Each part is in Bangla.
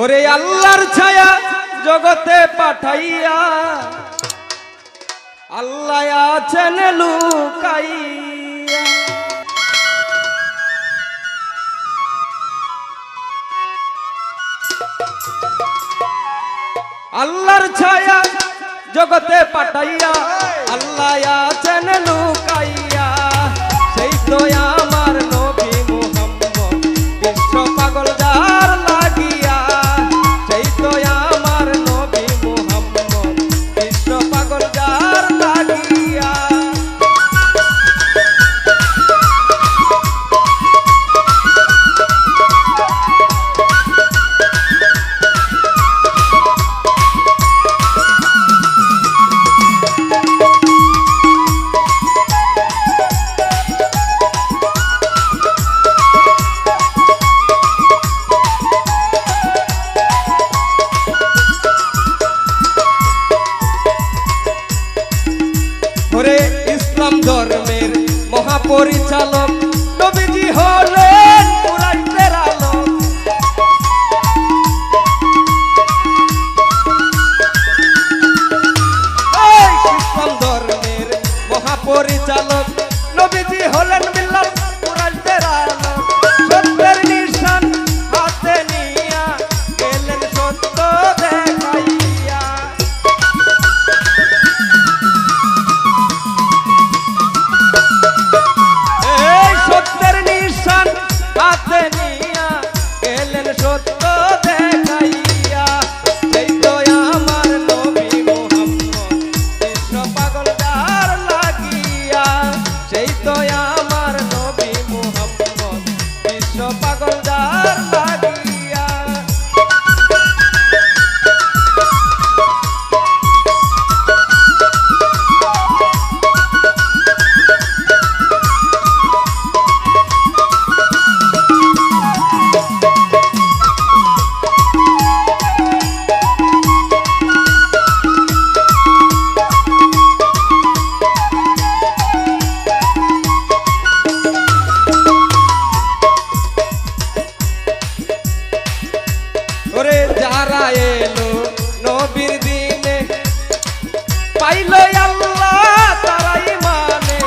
ওরে আল্লাহর ছায়া জগতে পাঠাইয়া। আল্লাহ আছেন লুকাই আল্লাহর ছায়া জগতে পাঠাইয়া, আল্লাহ আছেন লুকাইয়া। সেই তোয়া ইসলাম ধর্মের মহাপরিচালক নবীজি হল পাইলো আল্লাহ তারাই মানে।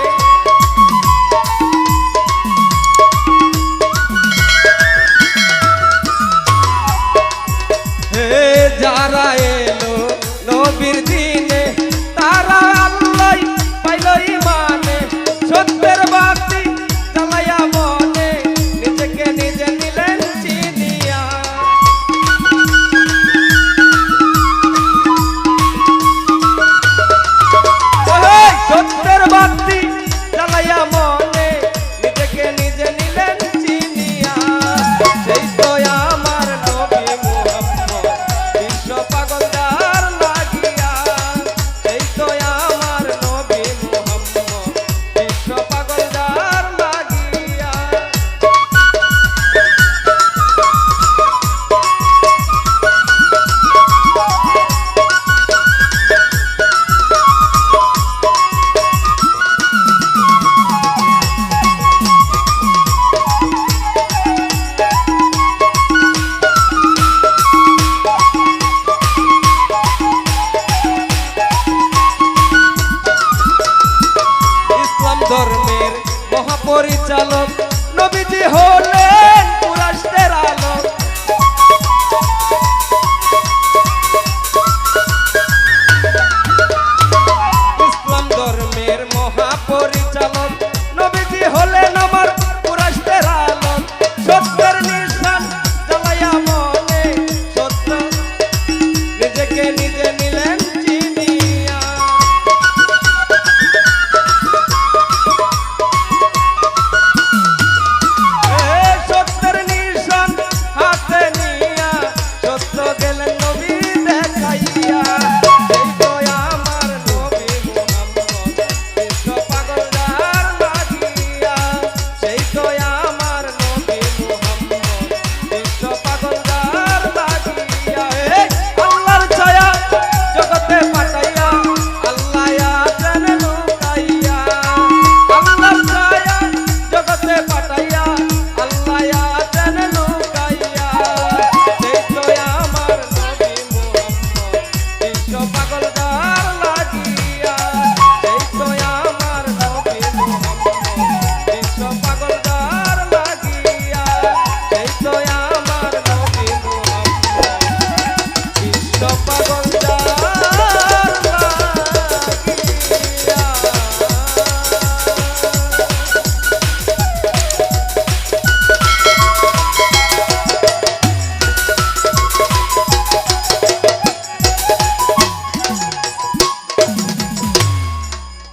হে যারা এলো নবীর পরিচালক নবীজি হলে